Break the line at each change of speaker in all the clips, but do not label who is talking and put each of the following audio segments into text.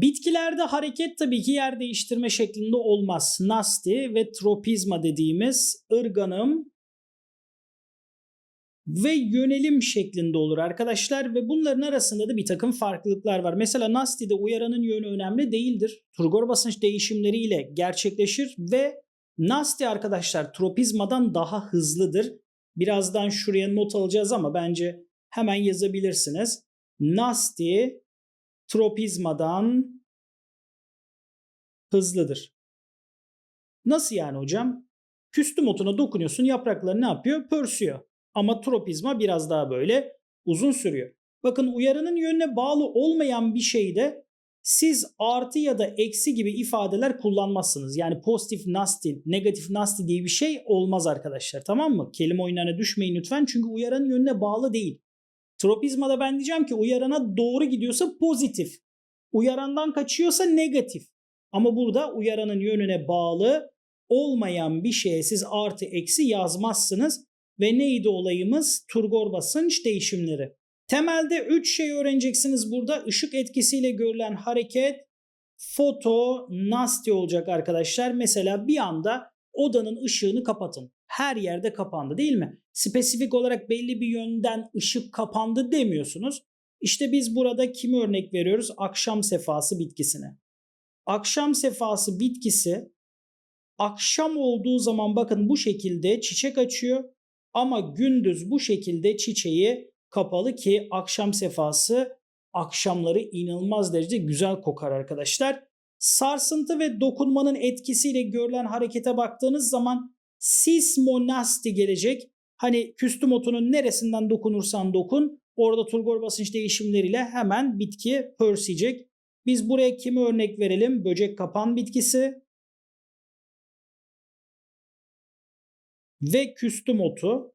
Bitkilerde hareket tabii ki yer değiştirme şeklinde olmaz. Nasti ve tropizma dediğimiz ırganım ve yönelim şeklinde olur arkadaşlar ve bunların arasında da bir takım farklılıklar var. Mesela Nasti'de uyaranın yönü önemli değildir. Turgor basınç değişimleriyle gerçekleşir ve Nasti arkadaşlar tropizmadan daha hızlıdır. Birazdan şuraya not alacağız ama bence hemen yazabilirsiniz. Nasti tropizmadan hızlıdır. Nasıl yani hocam? Küstüm otuna dokunuyorsun yaprakları ne yapıyor? Pörsüyor. Ama tropizma biraz daha böyle uzun sürüyor. Bakın uyarının yönüne bağlı olmayan bir şeyde siz artı ya da eksi gibi ifadeler kullanmazsınız. Yani pozitif nasty, negatif nasty diye bir şey olmaz arkadaşlar. Tamam mı? Kelime oyunlarına düşmeyin lütfen. Çünkü uyaranın yönüne bağlı değil. Tropizmada ben diyeceğim ki uyarana doğru gidiyorsa pozitif. Uyarandan kaçıyorsa negatif. Ama burada uyaranın yönüne bağlı olmayan bir şeye siz artı eksi yazmazsınız. Ve neydi olayımız? Turgor basınç değişimleri. Temelde 3 şey öğreneceksiniz burada. Işık etkisiyle görülen hareket foto nasty olacak arkadaşlar. Mesela bir anda odanın ışığını kapatın. Her yerde kapandı değil mi? Spesifik olarak belli bir yönden ışık kapandı demiyorsunuz. İşte biz burada kimi örnek veriyoruz? Akşam sefası bitkisine. Akşam sefası bitkisi akşam olduğu zaman bakın bu şekilde çiçek açıyor ama gündüz bu şekilde çiçeği kapalı ki akşam sefası akşamları inanılmaz derecede güzel kokar arkadaşlar. Sarsıntı ve dokunmanın etkisiyle görülen harekete baktığınız zaman sismonasti gelecek. Hani küstüm otunun neresinden dokunursan dokun orada turgor basınç değişimleriyle hemen bitki pörseyecek. Biz buraya kimi örnek verelim? Böcek kapan bitkisi ve küstüm otu.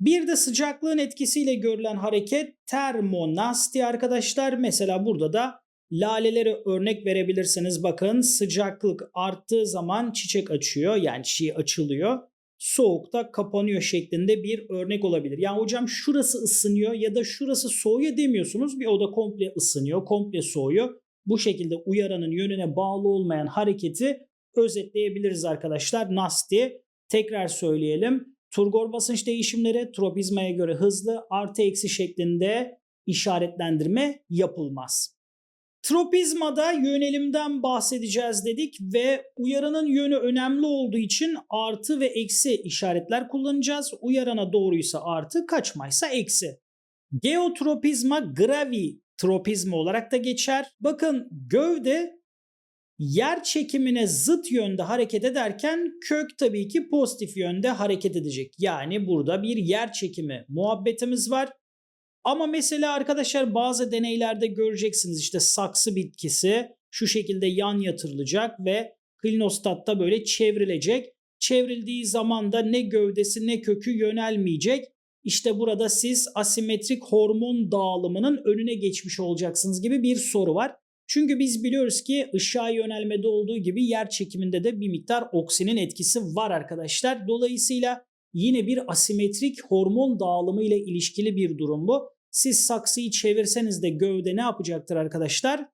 Bir de sıcaklığın etkisiyle görülen hareket termonasti arkadaşlar. Mesela burada da lalelere örnek verebilirsiniz. Bakın sıcaklık arttığı zaman çiçek açıyor yani çiçeği açılıyor. Soğukta kapanıyor şeklinde bir örnek olabilir. Yani hocam şurası ısınıyor ya da şurası soğuyor demiyorsunuz. Bir oda komple ısınıyor, komple soğuyor. Bu şekilde uyaranın yönüne bağlı olmayan hareketi özetleyebiliriz arkadaşlar. Nasti tekrar söyleyelim. Turgor basınç değişimleri tropizmaya göre hızlı artı eksi şeklinde işaretlendirme yapılmaz. Tropizmada yönelimden bahsedeceğiz dedik ve uyarının yönü önemli olduğu için artı ve eksi işaretler kullanacağız. Uyarana doğruysa artı, kaçmaysa eksi. Geotropizma gravi tropizma olarak da geçer. Bakın gövde yer çekimine zıt yönde hareket ederken kök tabii ki pozitif yönde hareket edecek. Yani burada bir yer çekimi muhabbetimiz var. Ama mesela arkadaşlar bazı deneylerde göreceksiniz işte saksı bitkisi şu şekilde yan yatırılacak ve klinostatta böyle çevrilecek. Çevrildiği zaman da ne gövdesi ne kökü yönelmeyecek. İşte burada siz asimetrik hormon dağılımının önüne geçmiş olacaksınız gibi bir soru var. Çünkü biz biliyoruz ki ışığa yönelmede olduğu gibi yer çekiminde de bir miktar oksinin etkisi var arkadaşlar. Dolayısıyla yine bir asimetrik hormon dağılımı ile ilişkili bir durum bu. Siz saksıyı çevirseniz de gövde ne yapacaktır arkadaşlar?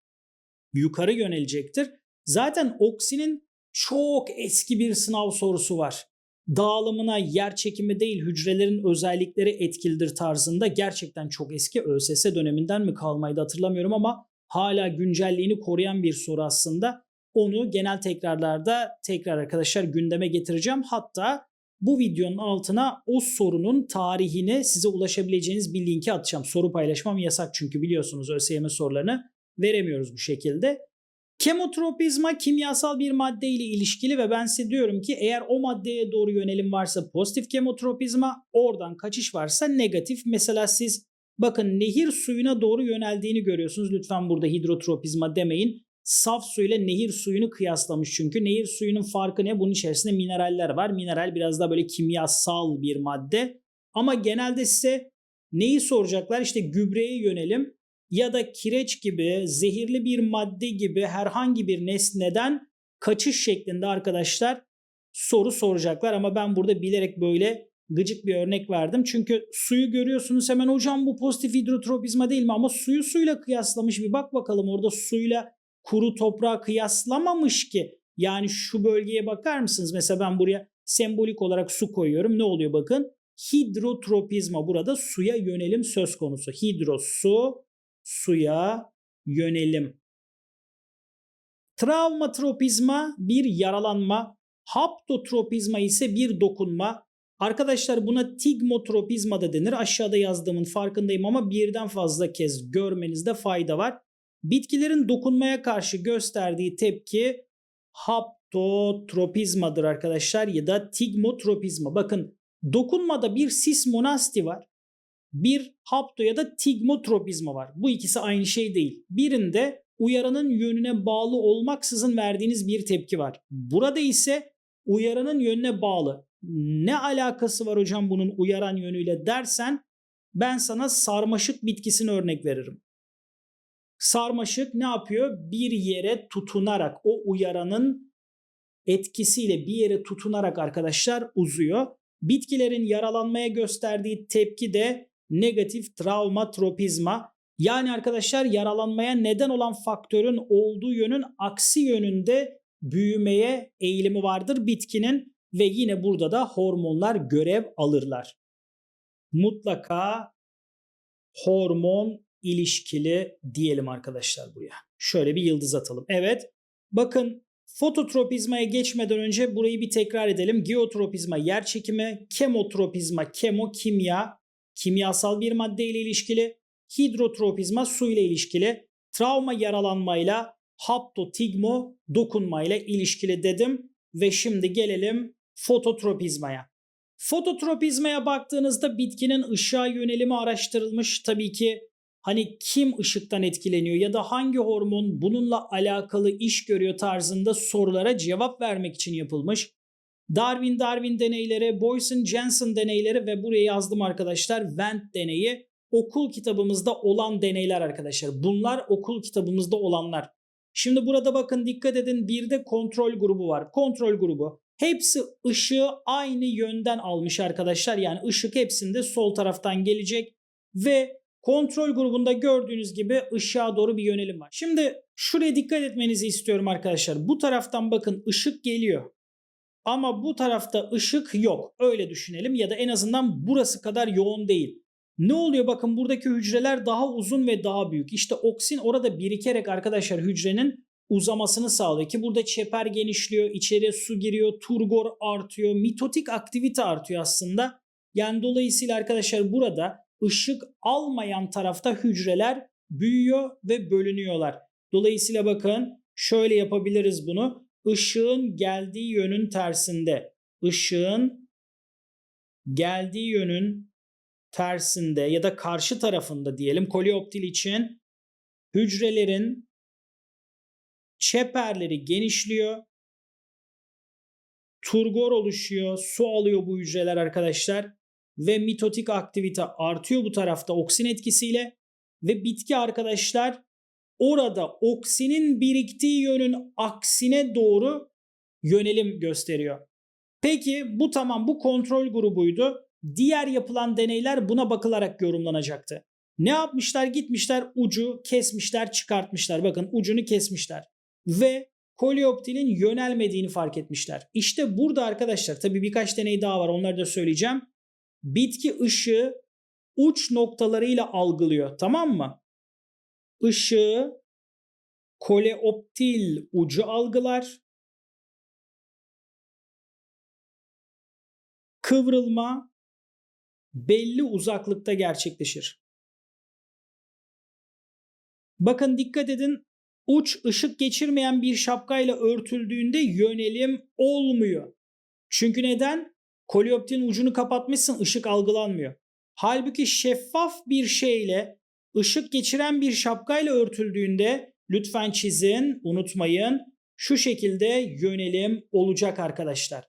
Yukarı yönelecektir. Zaten oksinin çok eski bir sınav sorusu var. Dağılımına yer çekimi değil hücrelerin özellikleri etkilidir tarzında gerçekten çok eski ÖSS döneminden mi kalmaydı hatırlamıyorum ama hala güncelliğini koruyan bir soru aslında. Onu genel tekrarlarda tekrar arkadaşlar gündeme getireceğim. Hatta bu videonun altına o sorunun tarihini size ulaşabileceğiniz bir linki atacağım. Soru paylaşmam yasak çünkü biliyorsunuz ÖSYM sorularını veremiyoruz bu şekilde. Kemotropizma kimyasal bir madde ile ilişkili ve ben size diyorum ki eğer o maddeye doğru yönelim varsa pozitif kemotropizma, oradan kaçış varsa negatif. Mesela siz bakın nehir suyuna doğru yöneldiğini görüyorsunuz. Lütfen burada hidrotropizma demeyin. Saf su ile nehir suyunu kıyaslamış çünkü. Nehir suyunun farkı ne? Bunun içerisinde mineraller var. Mineral biraz daha böyle kimyasal bir madde. Ama genelde size neyi soracaklar? İşte gübreye yönelim ya da kireç gibi zehirli bir madde gibi herhangi bir nesneden kaçış şeklinde arkadaşlar soru soracaklar ama ben burada bilerek böyle gıcık bir örnek verdim. Çünkü suyu görüyorsunuz hemen hocam bu pozitif hidrotropizma değil mi ama suyu suyla kıyaslamış bir bak bakalım orada suyla kuru toprağa kıyaslamamış ki. Yani şu bölgeye bakar mısınız? Mesela ben buraya sembolik olarak su koyuyorum. Ne oluyor bakın? Hidrotropizma burada suya yönelim söz konusu. Hidro su, suya yönelim. Travmatropizma bir yaralanma, haptotropizma ise bir dokunma. Arkadaşlar buna tigmotropizma da denir. Aşağıda yazdığımın farkındayım ama birden fazla kez görmenizde fayda var. Bitkilerin dokunmaya karşı gösterdiği tepki haptotropizmadır arkadaşlar ya da tigmotropizma. Bakın dokunmada bir sismonasti var. Bir hapto ya da tigmotropizma var. Bu ikisi aynı şey değil. Birinde uyaranın yönüne bağlı olmaksızın verdiğiniz bir tepki var. Burada ise uyaranın yönüne bağlı. Ne alakası var hocam bunun uyaran yönüyle dersen ben sana sarmaşık bitkisini örnek veririm. Sarmaşık ne yapıyor? Bir yere tutunarak o uyaranın etkisiyle bir yere tutunarak arkadaşlar uzuyor. Bitkilerin yaralanmaya gösterdiği tepki de negatif travmatropizma. Yani arkadaşlar yaralanmaya neden olan faktörün olduğu yönün aksi yönünde büyümeye eğilimi vardır bitkinin ve yine burada da hormonlar görev alırlar. Mutlaka hormon ilişkili diyelim arkadaşlar buraya. Şöyle bir yıldız atalım. Evet. Bakın fototropizmaya geçmeden önce burayı bir tekrar edelim. Geotropizma yer çekimi, kemotropizma kemo kimya, kimyasal bir madde ile ilişkili, hidrotropizma su ile ilişkili, travma yaralanmayla, haptotigmo dokunmayla ilişkili dedim ve şimdi gelelim fototropizmaya. Fototropizmaya baktığınızda bitkinin ışığa yönelimi araştırılmış. Tabii ki hani kim ışıktan etkileniyor ya da hangi hormon bununla alakalı iş görüyor tarzında sorulara cevap vermek için yapılmış. Darwin Darwin deneyleri, Boyson Jensen deneyleri ve buraya yazdım arkadaşlar Wendt deneyi okul kitabımızda olan deneyler arkadaşlar. Bunlar okul kitabımızda olanlar. Şimdi burada bakın dikkat edin bir de kontrol grubu var. Kontrol grubu. Hepsi ışığı aynı yönden almış arkadaşlar. Yani ışık hepsinde sol taraftan gelecek ve kontrol grubunda gördüğünüz gibi ışığa doğru bir yönelim var. Şimdi şuraya dikkat etmenizi istiyorum arkadaşlar. Bu taraftan bakın ışık geliyor. Ama bu tarafta ışık yok. Öyle düşünelim ya da en azından burası kadar yoğun değil. Ne oluyor bakın buradaki hücreler daha uzun ve daha büyük. İşte oksin orada birikerek arkadaşlar hücrenin uzamasını sağlıyor ki burada çeper genişliyor, içeriye su giriyor, turgor artıyor, mitotik aktivite artıyor aslında. Yani dolayısıyla arkadaşlar burada ışık almayan tarafta hücreler büyüyor ve bölünüyorlar. Dolayısıyla bakın şöyle yapabiliriz bunu. Işığın geldiği yönün tersinde. Işığın geldiği yönün tersinde ya da karşı tarafında diyelim koleoptil için hücrelerin çeperleri genişliyor. Turgor oluşuyor. Su alıyor bu hücreler arkadaşlar. Ve mitotik aktivite artıyor bu tarafta oksin etkisiyle. Ve bitki arkadaşlar orada oksinin biriktiği yönün aksine doğru yönelim gösteriyor. Peki bu tamam bu kontrol grubuydu. Diğer yapılan deneyler buna bakılarak yorumlanacaktı. Ne yapmışlar? Gitmişler ucu kesmişler, çıkartmışlar. Bakın ucunu kesmişler. Ve koleoptilin yönelmediğini fark etmişler. İşte burada arkadaşlar tabii birkaç deney daha var onları da söyleyeceğim. Bitki ışığı uç noktalarıyla algılıyor tamam mı? Işığı koleoptil ucu algılar. Kıvrılma belli uzaklıkta gerçekleşir. Bakın dikkat edin uç ışık geçirmeyen bir şapkayla örtüldüğünde yönelim olmuyor. Çünkü neden? Koleoptin ucunu kapatmışsın ışık algılanmıyor. Halbuki şeffaf bir şeyle ışık geçiren bir şapkayla örtüldüğünde lütfen çizin unutmayın şu şekilde yönelim olacak arkadaşlar.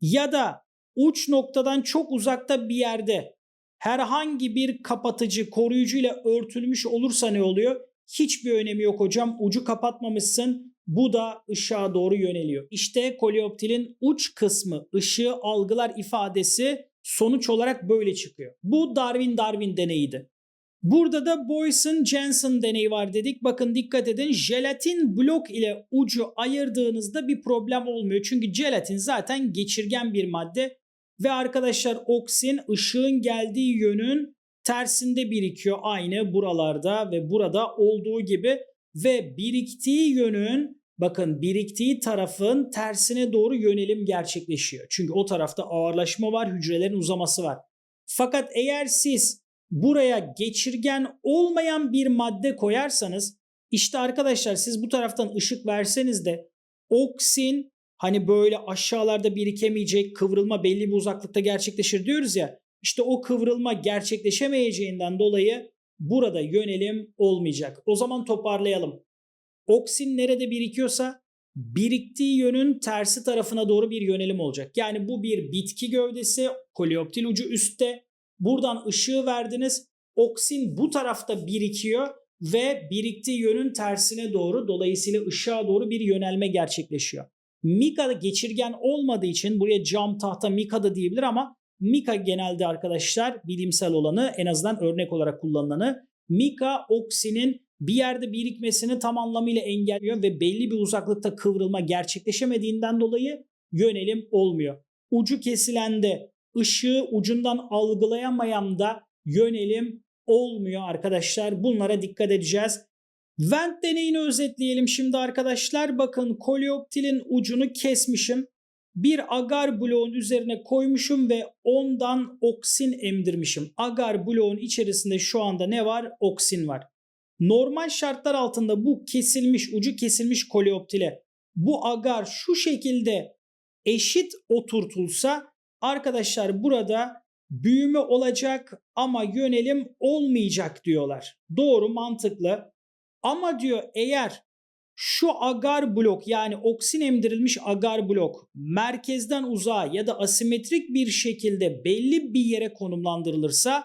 Ya da uç noktadan çok uzakta bir yerde herhangi bir kapatıcı koruyucu ile örtülmüş olursa ne oluyor? Hiçbir önemi yok hocam. Ucu kapatmamışsın. Bu da ışığa doğru yöneliyor. İşte koleoptilin uç kısmı ışığı algılar ifadesi sonuç olarak böyle çıkıyor. Bu Darwin Darwin deneyiydi. Burada da Boyson-Jensen deneyi var dedik. Bakın dikkat edin jelatin blok ile ucu ayırdığınızda bir problem olmuyor. Çünkü jelatin zaten geçirgen bir madde. Ve arkadaşlar oksin ışığın geldiği yönün tersinde birikiyor aynı buralarda ve burada olduğu gibi ve biriktiği yönün bakın biriktiği tarafın tersine doğru yönelim gerçekleşiyor. Çünkü o tarafta ağırlaşma var, hücrelerin uzaması var. Fakat eğer siz buraya geçirgen olmayan bir madde koyarsanız işte arkadaşlar siz bu taraftan ışık verseniz de oksin hani böyle aşağılarda birikemeyecek kıvrılma belli bir uzaklıkta gerçekleşir diyoruz ya. İşte o kıvrılma gerçekleşemeyeceğinden dolayı burada yönelim olmayacak. O zaman toparlayalım. Oksin nerede birikiyorsa biriktiği yönün tersi tarafına doğru bir yönelim olacak. Yani bu bir bitki gövdesi, koleoptil ucu üstte. Buradan ışığı verdiniz. Oksin bu tarafta birikiyor ve biriktiği yönün tersine doğru dolayısıyla ışığa doğru bir yönelme gerçekleşiyor. Mika geçirgen olmadığı için buraya cam tahta Mika da diyebilir ama Mika genelde arkadaşlar bilimsel olanı en azından örnek olarak kullanılanı. Mika oksinin bir yerde birikmesini tam anlamıyla engelliyor ve belli bir uzaklıkta kıvrılma gerçekleşemediğinden dolayı yönelim olmuyor. Ucu kesilende ışığı ucundan algılayamayan da yönelim olmuyor arkadaşlar. Bunlara dikkat edeceğiz. Vent deneyini özetleyelim şimdi arkadaşlar. Bakın koleoptilin ucunu kesmişim. Bir agar bloğun üzerine koymuşum ve ondan oksin emdirmişim. Agar bloğun içerisinde şu anda ne var? Oksin var. Normal şartlar altında bu kesilmiş, ucu kesilmiş koleoptile bu agar şu şekilde eşit oturtulsa arkadaşlar burada büyüme olacak ama yönelim olmayacak diyorlar. Doğru, mantıklı. Ama diyor eğer şu agar blok yani oksin emdirilmiş agar blok merkezden uzağa ya da asimetrik bir şekilde belli bir yere konumlandırılırsa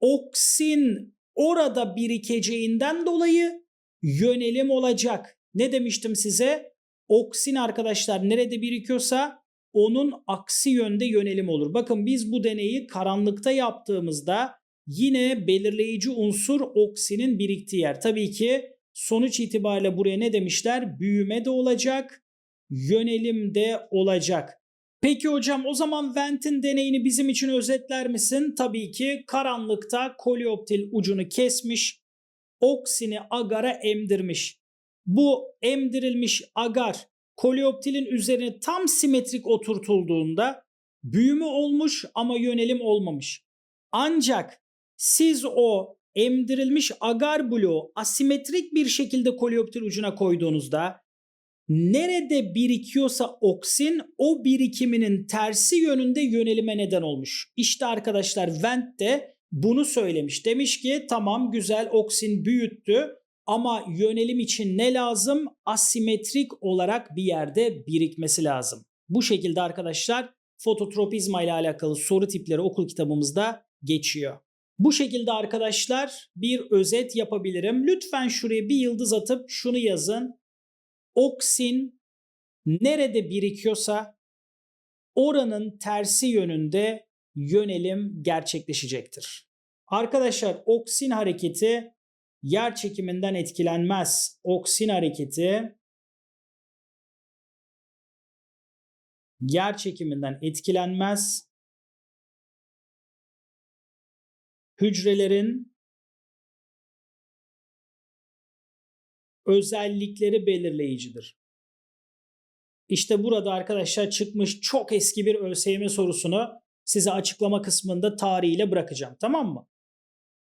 oksin orada birikeceğinden dolayı yönelim olacak. Ne demiştim size? Oksin arkadaşlar nerede birikiyorsa onun aksi yönde yönelim olur. Bakın biz bu deneyi karanlıkta yaptığımızda yine belirleyici unsur oksinin biriktiği yer. Tabii ki sonuç itibariyle buraya ne demişler? Büyüme de olacak, yönelim de olacak. Peki hocam o zaman Vent'in deneyini bizim için özetler misin? Tabii ki karanlıkta koleoptil ucunu kesmiş, oksini agara emdirmiş. Bu emdirilmiş agar koleoptilin üzerine tam simetrik oturtulduğunda büyüme olmuş ama yönelim olmamış. Ancak siz o emdirilmiş agar bloğu asimetrik bir şekilde koleoptil ucuna koyduğunuzda nerede birikiyorsa oksin o birikiminin tersi yönünde yönelime neden olmuş. İşte arkadaşlar Vent de bunu söylemiş. Demiş ki tamam güzel oksin büyüttü ama yönelim için ne lazım? Asimetrik olarak bir yerde birikmesi lazım. Bu şekilde arkadaşlar fototropizma ile alakalı soru tipleri okul kitabımızda geçiyor. Bu şekilde arkadaşlar bir özet yapabilirim. Lütfen şuraya bir yıldız atıp şunu yazın. Oksin nerede birikiyorsa oranın tersi yönünde yönelim gerçekleşecektir. Arkadaşlar oksin hareketi yer çekiminden etkilenmez. Oksin hareketi yer çekiminden etkilenmez. Hücrelerin özellikleri belirleyicidir. İşte burada arkadaşlar çıkmış çok eski bir ÖSYM sorusunu size açıklama kısmında tarihiyle bırakacağım. Tamam mı?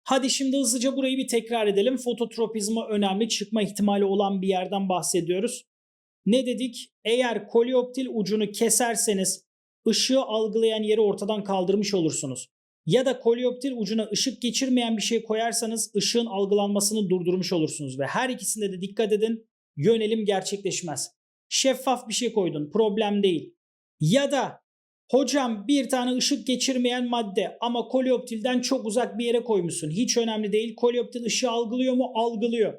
Hadi şimdi hızlıca burayı bir tekrar edelim. Fototropizma önemli çıkma ihtimali olan bir yerden bahsediyoruz. Ne dedik? Eğer koleoptil ucunu keserseniz ışığı algılayan yeri ortadan kaldırmış olursunuz. Ya da koleoptil ucuna ışık geçirmeyen bir şey koyarsanız ışığın algılanmasını durdurmuş olursunuz. Ve her ikisinde de dikkat edin yönelim gerçekleşmez. Şeffaf bir şey koydun problem değil. Ya da hocam bir tane ışık geçirmeyen madde ama koleoptilden çok uzak bir yere koymuşsun. Hiç önemli değil. Koleoptil ışığı algılıyor mu? Algılıyor.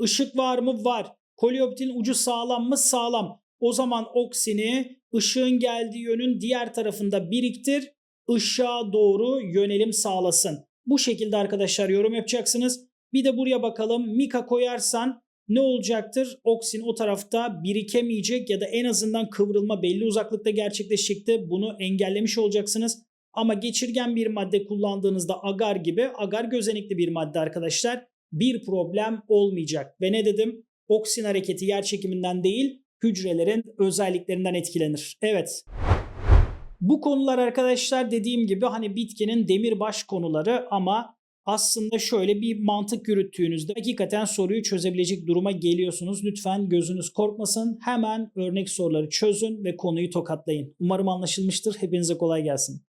Işık var mı? Var. Koleoptilin ucu sağlam mı? Sağlam. O zaman oksini ışığın geldiği yönün diğer tarafında biriktir ışığa doğru yönelim sağlasın. Bu şekilde arkadaşlar yorum yapacaksınız. Bir de buraya bakalım. Mika koyarsan ne olacaktır? Oksin o tarafta birikemeyecek ya da en azından kıvrılma belli uzaklıkta gerçekleşecekti. Bunu engellemiş olacaksınız. Ama geçirgen bir madde kullandığınızda agar gibi agar gözenekli bir madde arkadaşlar bir problem olmayacak. Ve ne dedim? Oksin hareketi yer çekiminden değil hücrelerin özelliklerinden etkilenir. Evet. Bu konular arkadaşlar dediğim gibi hani bitkinin demirbaş konuları ama aslında şöyle bir mantık yürüttüğünüzde hakikaten soruyu çözebilecek duruma geliyorsunuz. Lütfen gözünüz korkmasın. Hemen örnek soruları çözün ve konuyu tokatlayın. Umarım anlaşılmıştır. Hepinize kolay gelsin.